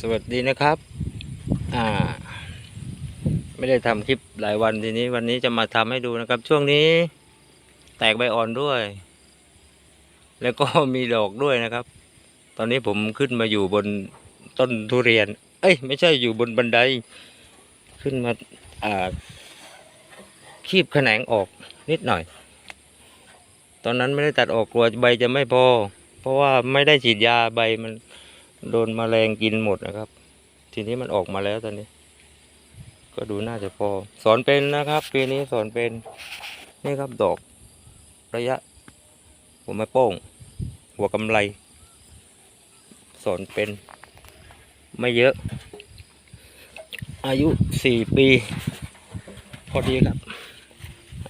สวัสดีนะครับ อ่า ไม่ได้ทำคลิปหลายวันทีนี้ วันนี้จะมาทำให้ดูนะครับ ช่วงนี้ แตกใบอ่อนด้วย แล้วก็มีดอกด้วยนะครับ ตอนนี้ผมขึ้นมาอยู่บนต้นทุเรียน เอ้ย ไม่ใช่อยู่บนบันได ขึ้นมา อ่า คีบแขนงออกนิดหน่อย ตอนนั้นไม่ได้ตัดออกกลัวใบจะไม่พอ เพราะว่าไม่ได้ฉีดยาใบมัน โดนมแมลงกินหมดนะครับ ทีนี้มันออกมาแล้วตอนนี้ ก็ดูน่าจะพอ สอนเป็นนะครับ ปีนี้สอนเป็นนี่ครับดอก ระยะ หัวไม้โป้ง หัวกำไลสอนเป็น ไม่เยอะ อายุสี่ปี พอดีครับ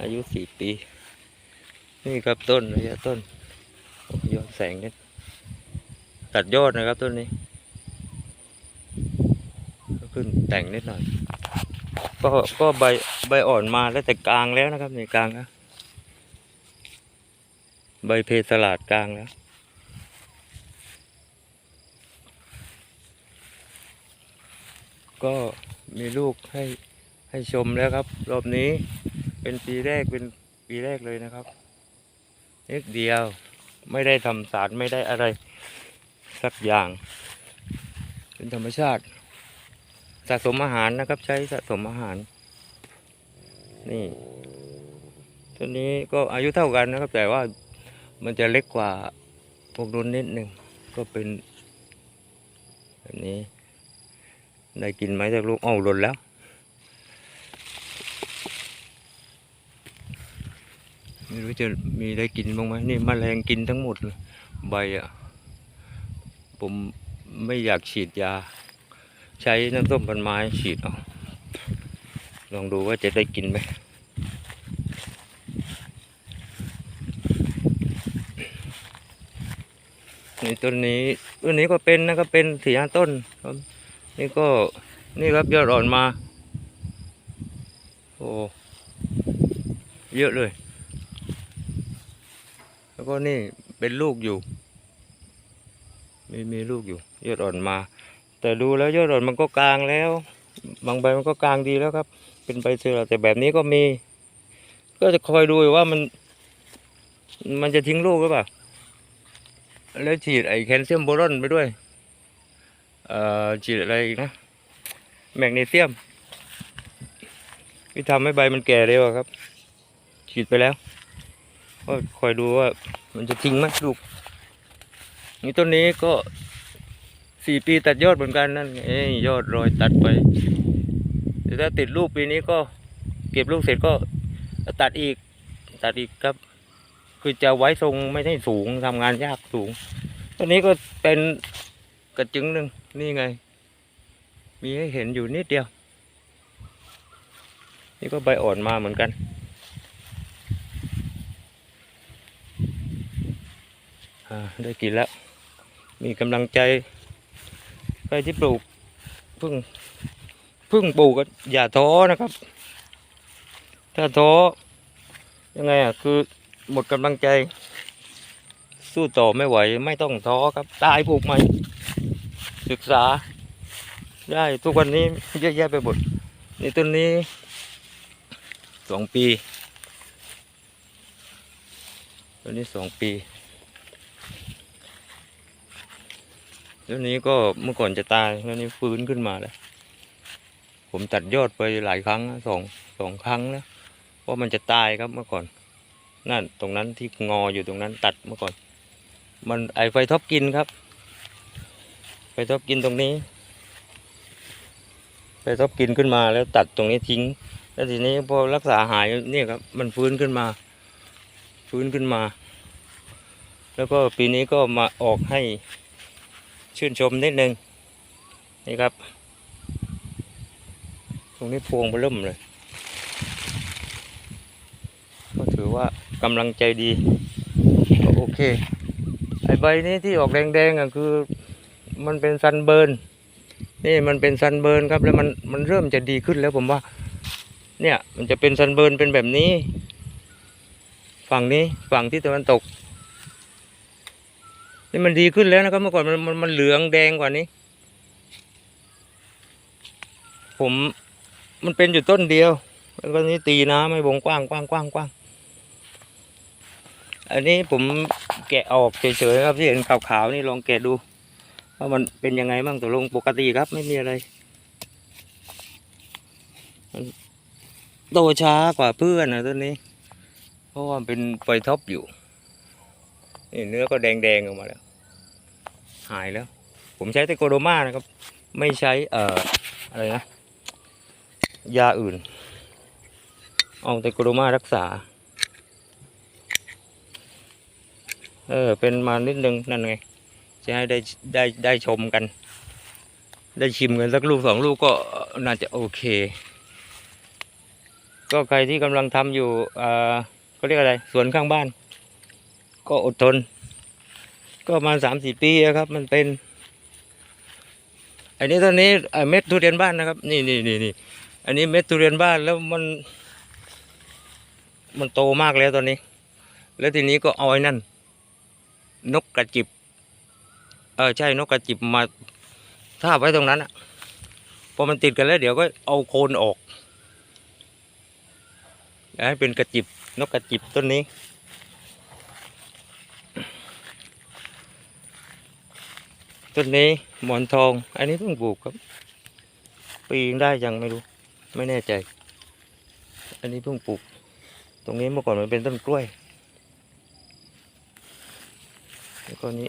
อายุสี่ปี นี่ครับต้นระยะต้นโอ้ยอดแสงนิด ตัดยอดนะครับต้นนี้ก็ขึ้นแต่งนิดหน่อย ก็ก็ใบใบอ่อนมาแล้วแต่กลางแล้วนะครับนี่กลางแล้วใบเพสลาดกลางแล้วก็มีลูกให้ให้ชมแล้วครับ รอบนี้เป็นปีแรกเป็นปีแรกเลยนะครับเล็กเดียวไม่ได้ทำสารไม่ได้อะไร สักอย่าง เป็นธรรมชาติ สะสมอาหารนะครับ ใช้สะสมอาหาร นี่ตัวนี้ก็อายุเท่ากันนะครับ แต่ว่ามันจะเล็กกว่าพวกรุ่นนิดหนึ่งก็เป็นแบบนี้ ได้กินไหมจากลูกเอ้าหล่นแล้วไม่รู้จะมีได้กินบ้างไหมนี่มแมลงกินทั้งหมดเลยใบอะ ผมไม่อยากฉีดยา ใช้น้ำส้มพันไม้ฉีดเอาลองดูว่าจะได้กินไหมนี่ต้นนี้ต้นนี้ก็เป็นนะครับเป็นสี่ห้าต้นครับนี่ก็นี่ครับยอดอ่อนมา โอ้เยอะเลย แล้วก็นี่เป็นลูกอยู่ มีมีลูกอยู่ ยอดอ่อนมา แต่ดูแล้วยอดอ่อนมันก็กลางแล้ว บางใบมันก็กลางดีแล้วครับ เป็นใบเสือแต่แบบนี้ก็มี ก็จะคอยดูว่ามัน มันจะทิ้งลูกหรือเปล่า แล้วฉีดไอแคลเซียมโบรอนไปด้วย เอ่อฉีดอะไรอีกนะ แมกนีเซียมที่ทำให้ใบมันแก่เร็วครับ ฉีดไปแล้วก็คอยดูว่ามันจะทิ้งไหมลูก นี่ต้นนี้ก็สี่ปีตัดยอดเหมือนกันนั่นเองยยอดรอยตัดไปแต่ถ้าติดลูกปีนี้ก็เก็บลูกเสร็จก็ตัดอีกตัดอีกครับ คือจะไว้ทรงไม่ได้สูงทำงานยากสูงต้นนี้ก็เป็นกระจึงหนึ่งนี่ไง มีให้เห็นอยู่นิดเดียว นี่ก็ใบอ่อนมาเหมือนกันได้กินแล้ว มีกำลังใจใครที่ปลูกพิ่งพิ่งปลูกก็อย่าท้อนะครับ ถ้าท้อยังไงอะคือหมดกำลังใจ สู้ต่อไม่ไหวไม่ต้องท้อครับตายปลูกใหม่ศึกษา ได้ทุกวันนี้เยอะแยะไปหมดนี่ต้นนี้สองปีต้นนี้สองปี แล้วนี้ก็เมื่อก่อนจะตายแล้วนี้ฟื้นขึ้นมาแล้ว ผมตัดยอดไปหลายครั้งสองสองครั้งแล้วเพรามันจะตายครับเมื่อก่อน นั่นตรงนั้นที่งออยู่ตรงนั้นตัดเมื่อก่อน มันไอไฟท็อปกินครับ ไฟท็อปกินตรงนี้ ไฟท็อปกินขึ้นมาแล้วตัดตรงนี้ทิ้ง แล้วทีนี้พอรักษาหายเนี่ยครับ มันฟื้นขึ้นมา ฟื้นขึ้นมา แล้วก็ปีนี้ก็มาออกให้ ชื่นชมนิดนึงนี่ครับ ตรงนี้พวงเบล่มเลย ก็ถือว่ากำลังใจดีก็โอเค ไอใบนี้ที่ออกแดงๆอะคือ มันเป็นซันเบิร์นนี่มันเป็นซันเบิร์นครับแล้วมันมันเริ่มจะดีขึ้นแล้วผมว่า เนี่ยมันจะเป็นซันเบิร์นเป็นแบบนี้ ฝั่งนี้ฝั่งที่ตะวันตก นี่มันดีขึ้นแล้วนะครับเมื่อก่อนมันมันมันเหลืองแดงกว่านี้ ผมมันเป็นอยู่ต้นเดียว แล้วก็นี่ตีน้ำให้วงกว้างกว้างกว้างกว้างอันนี้ผมแกะออกเฉยๆครับที่เห็นขาวๆนี่ลองแกะดูว่ามันเป็นยังไงบ้างตกลงปกติครับไม่มีอะไรโตช้ากว่าเพื่อนนะต้นนี้ เพราะว่ามเป็นไฟท็อปอยู่นี่เนื้อก็แดงๆออกมาแล้ว หายแล้ว ผมใช้แต่โกโดมานะครับ ไม่ใช้เอ่ออะไรนะยาอื่น เอาแต่โกโดมารักษา เออ เป็นมานิดนึงนั่นไง จะให้ได้ได้ได้ชมกัน ได้ชิมกันสักลูกสองลูกก็น่าจะโอเค ก็ใครที่กำลังทำอยู่อ่าก็เรียกอะไร สวนข้างบ้าน ก็อดทน ก็ประมาณสามสี่ปีอะครับ มันเป็น อันนี้ตอนนี้เม็ดทุเรียนบ้านนะครับ นี่นี่นี่นี่อันนี้เม็ดทุเรียนบ้านแล้วมัน มันโตมากแล้วตอนนี้ แล้วทีนี้ก็เอาไอ้นั่น นกกระจิบ เออใช่นกกระจิบมาทาบไว้ตรงนั้นอะพอมันติดกันแล้ว เดี๋ยวก็เอาโคนออกให้เป็นกระจิบนกกระจิบต้นนี้ ต้นนี้หมอนทอง อันนี้เพิ่งปลูกครับ ปีนึงได้ยังไม่รู้ ไม่แน่ใจ อันนี้เพิ่งปลูก ตรงนี้เมื่อก่อนมันเป็นต้นกล้วย แล้วก็นี้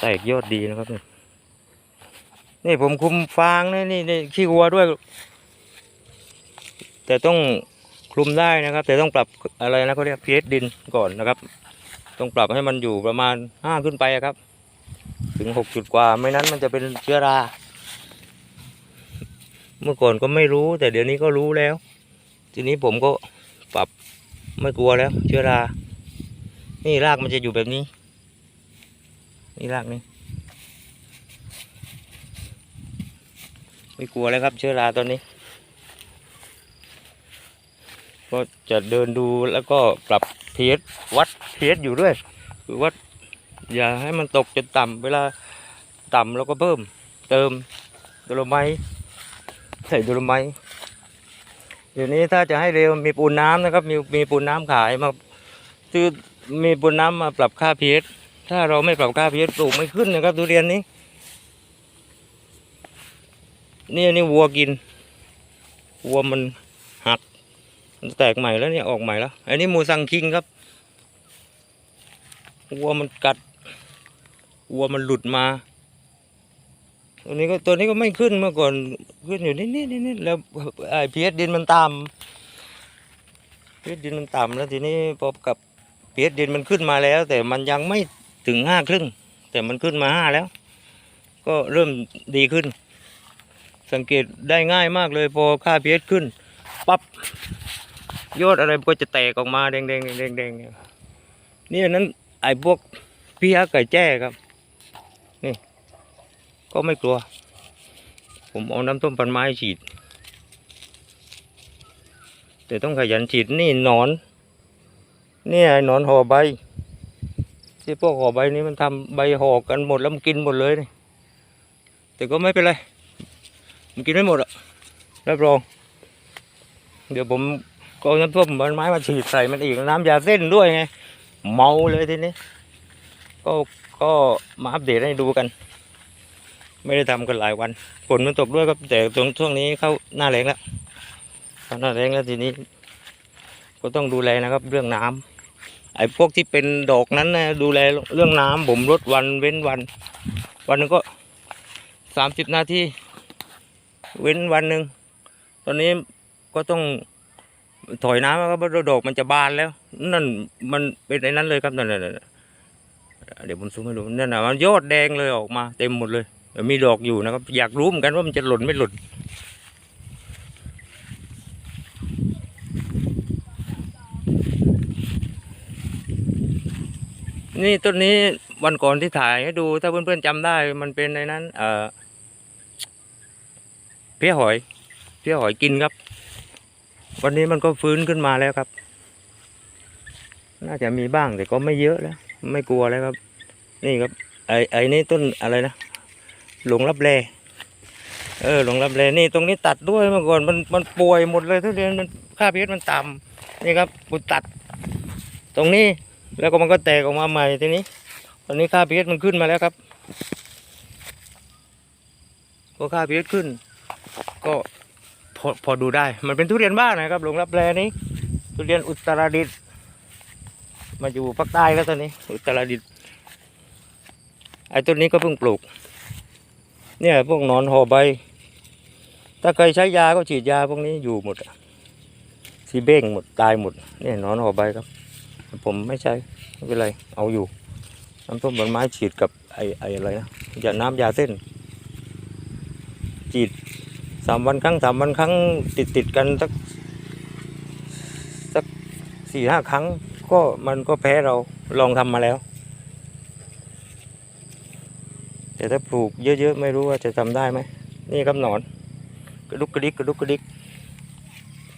แตกยอดดีนะครับนี่นี่ผมคุมฟางนะนี่นี่ขี้วัวด้วย แต่ต้องคลุมได้นะครับ แต่ต้องปรับอะไรนะเขาเรียกพีเอดินก่อนนะครับ ต้องปรับให้มันอยู่ประมาณห้าขึ้นไปครับ ถึงหกจุดกว่า ไม่นั้นมันจะเป็นเชื้อรา เมื่อก่อนก็ไม่รู้ แต่เดี๋ยวนี้ก็รู้แล้ว ทีนี้ผมก็ปรับไม่กลัวแล้ว เชื้อรา นี่รากมันจะอยู่แบบนี้ นี่รากนี่ไม่กลัวแล้วครับ เชื้อราตอนนี้ ก็จะเดินดูแล้วก็ปรับเทสวัดเทสอยู่ด้วยคือวัด อย่าให้มันตกจนต่ำเวลาต่ำเราก็เพิ่ม เติมดโลไมต์ใส่ดโลไมต์เดี๋ยวนี้ถ้าจะให้เร็วมีปูนน้ำนะครับ มีมีปูนน้ำขายมาซื้อมีปูนน้ำมาปรับค่า pH ถ้าเราไม่ปรับค่า pH ปลูกไม่ขึ้นนะครับทุเรียนนี้นี่อันนี่วัวกินวัวมันหักแตกใหม่แล้วเนี่ยออกใหม่แล้วอันนี้มูซังคิงครับวัวมันกัด วัวมันหลุดมาตัวนี้ก็ตัวนี้ก็ไม่ขึ้นเมื่อก่อนขึ้นอยู่นิดนิดนิดนิดแล้วไอ้พีเอสดินมันต่ำพีเอสดินมันต่ำแล้วทีนี้พอกับพีเอสดินมันขึ้นมาแล้ว แต่มันยังไม่ถึงห้าครึ่ง แต่มันขึ้นมาห้าแล้ว ก็เริ่มดีขึ้น สังเกตได้ง่ายมากเลยพอค่าพีเอสขึ้นปั๊บยอดอะไรก็จะแตกออกมาแดงแดงแดงแดงเนี่ยนี่อันนั้นไอ้พวกพี่ฮักไก่แจ้ครับ ก็ไม่กลัว ผมเอาน้ำต้มปันไม้ฉีด แต่ต้องขยันฉีดนี่นอนเนี่ยไอ้นอนห่อใบ ที่พวกห่อใบนี้มันทำใบห่อกันหมดแล้วมันกินหมดเลยนี่แต่ก็ไม่เป็นไร มันกินไม่หมดอะรับรอง เดี๋ยวผมก็เอาน้ำต้มปันไม้มาฉีดใส่มันอีกน้ำยาเส้นด้วยไง เมาเลยทีนี้ ก็ก็มาอัปเดตให้ดูกัน ไม่ได้ทำกันหลายวันฝนมันตกด้วยครับแต่ตรงช่วงนี้เข้าหน้าแรงแล้วเข้าหน้าแรงแล้วทีนี้ ก็ต้องดูแลนะครับ เรื่องน้ำไอ้พวกที่เป็นดอกนั้นนะดูแลเรื่องน้ำผมลดวันเว้นวัน วันหนึงก็สามสิบนาทีเว้นวันหนึ่งตอนนี้ก็ต้องถอยน้ำครับเพราะดอกมันจะบานแล้ว นั่นมันเป็นไอ้นั้นเลยครับนั่นเดี๋ยวผมซูมให้ดูนั่นนะมันยอดแดงเลยออกมาเต็มหมดเลย มีดอกอยู่นะครับ อยากรู้เหมือนกันว่ามันจะหล่นไม่หล่นนี่ต้นนี้วันก่อนที่ถ่ายให้ดู ถ้าเพื่อนๆจำได้มันเป็นในนั้น เอ่อเพี้ยหอย เพี้ยหอยกินครับ วันนี้มันก็ฟื้นขึ้นมาแล้วครับ น่าจะมีบ้างแต่ก็ไม่เยอะแล้ว ไม่กลัวแล้วครับ นี่ครับ ไอ้ไอ้นี่ต้นอะไรนะ หลงรับแลเออหลงรับแลนี่ตรงนี้ตัดด้วยเมื่อก่อนมันมันป่วยหมดเลยทุเรียนมันค่าพีเอสมันต่ำนี่ครับกูตัด ตรงนี้แล้วก็มันก็แตกออกมาใหม่ทีนี้ ตอนนี้ค่าพีเอสมันขึ้นมาแล้วครับก็ค่าพีเอสขึ้น ก็พอพอดูได้ มันเป็นทุเรียนบ้านนะครับหลงรับแลนี้ทุเรียนอุตรดิตถ์มาอยู่ภาคใต้แล้วตอนนี้ อุตรดิตถ์ไอ้ต้นนี้ก็เพิ่งปลูก เนี่ยพวกนอนห่อใบ ถ้าเคยใช้ยาก็ฉีดยาพวกนี้อยู่หมดสีเบ้งหมดตายหมดเนี่ยนอนห่อใบครับ ผมไม่ใช้ไม่เป็นไรเอาอยู่น้ำส้มผลไม้ฉีดกับไอไออะไรนะยาน้ำยาเส้น ฉีดสามวันครั้งสามวันครั้งติดติดกันสักสักสี่ห้าครั้งก็มันก็แพ้เราลองทำมาแล้ว แต่ถ้าปลูกเยอะๆไม่รู้ว่าจะทำได้ไหมนี่ครับหนอนกระดุกกระดิกกระดุกกระดิก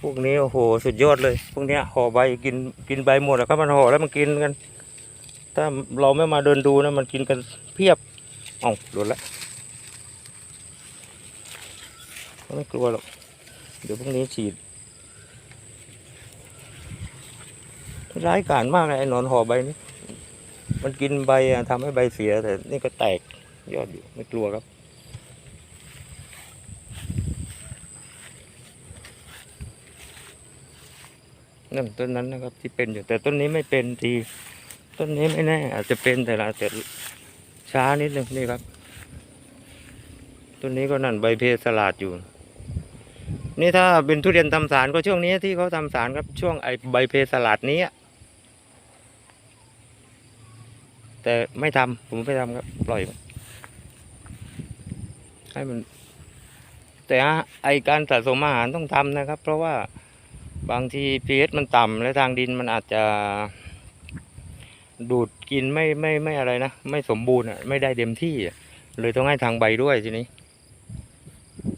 พวกนี้โอ้โหสุดยอดเลยพวกเนี้ยห่อใบกินกินใบหมดแล้วครับมันห่อแล้วมันกินกัน ถ้าเราไม่มาเดินดูนะมันกินกันเพียบเอ้าหลุดละไม่กลัวหรอกเดี๋ยวพวกนี้ฉีดร้ายกาจมากเลยไอ้หนอนห่อใบนี้ มันกินใบอะทำให้ใบเสียแต่นี่ก็แตก ยอดอยู่ไม่กลัวครับนั่นต้นนั้นนะครับที่เป็นอยู่แต่ต้นนี้ไม่เป็นทีต้นนี้ไม่แน่ อาจจะเป็นแต่ละแต่ช้านิดนึงนี่ครับต้นนี้ก็นั่นใบเพสลาดอยู่ นี่ถ้าเป็นทุเรียนทำสารก็ช่วงนี้ที่เขาทำสารครับช่วงไอใบเพสลาดนี้แต่ไม่ทำผมไม่ทำครับปล่อย ให้มัน แต่ไอการสะสมอาหารต้องทำนะครับ เพราะว่าบางที pH มันต่ำและทางดินมันอาจจะ ดูดกินไม่ไม่ไม่อะไรนะ ไม่สมบูรณ์อะไม่ได้เต็มที่เลยต้องให้ทางใบด้วยทีนี้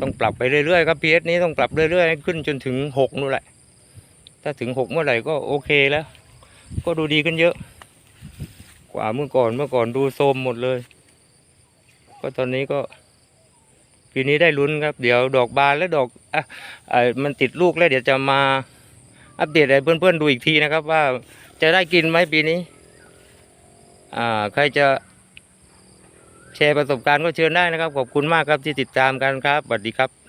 ต้องปรับไปเรื่อยๆครับ pH นี้ต้องปรับเรื่อยๆขึ้นจนถึงหกนู่นแหละ ถ้าถึงหกเมื่อไหร่ก็โอเคแล้ว ก็ดูดีขึ้นเยอะ กว่าเมื่อก่อนเมื่อก่อนดูโทรมหมดเลย ก็ตอนนี้ก็ ปีนี้ได้ลุ้นครับ เดี๋ยวดอกบานและดอกอะมันติดลูกแล้วเดี๋ยวจะมาอัปเดตให้เพื่อนๆดูอีกทีนะครับ ว่าจะได้กินไหมปีนี้ อ่า ใครจะแชร์ประสบการณ์ก็เชิญได้นะครับ ขอบคุณมากครับที่ติดตามกันครับสวัสดีครับ